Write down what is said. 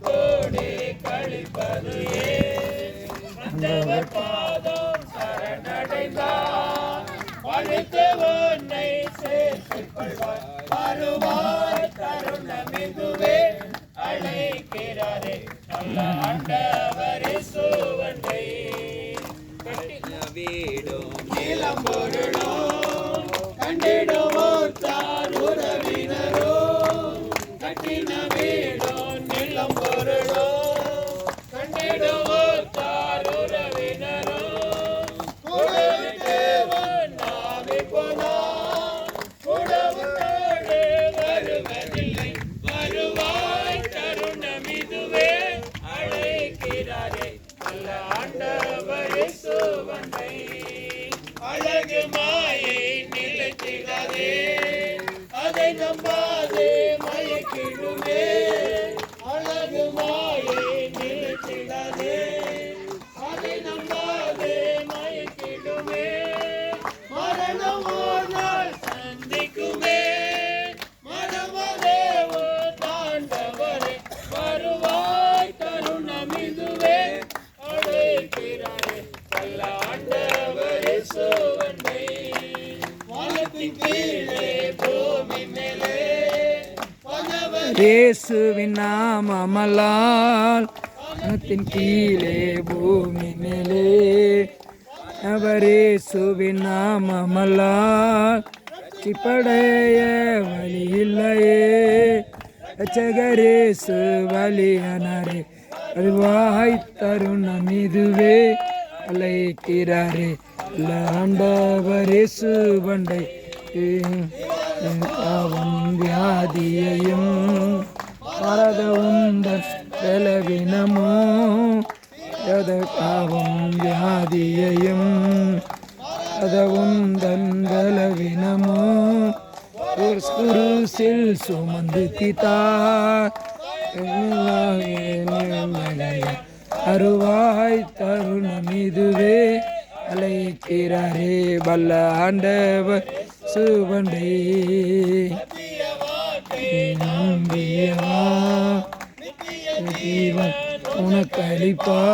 கோடி கழிப்பது ஏன் வந்தவர் பாதம் சரணடைந்தார். பழித்து உன்னை சேர்த்துக் கொள்வார் வருவாய் தருணம் இதுவே அழைக்கிறாரே. நல்ல ஆண்டவரே சுவண்டை வீடும் நிலம் பொருளும் கண்டிடுவோர் நல்ல ஆண்டவரே சுவந்தை அழகு மாயை நிலைத்திடாதே. அதை நம்பாதே மயக்கிடுமே. அழகு மாயை நிலைத்திடாதே. இயேசுவின் நாமமலால் வானத்தின் கீழே பூமி மேலே. அவர் இயேசுவின் நாமமலால் கிப்படைய வழி இல்லையே. ரச்சகரேசு வலியானாரே அருவாய் தருணம் இதுவே. அழைக்கிறாரே ஆண்டவரேசு பண்டை அவன் வியாதியையும் உந்தன் பலவினமோ எதற்காவும் வியாதியையும் அதவும் உந்தன் பலவினமோ ஒரு குருசில் சுமந்து தித்தார். அருவாய் தருணம் இதுவே அழைக்கிறாரே வல்ல ஆண்டவர் சுவண்டே. நம்பியவா જીવન ઉન પહેલી પર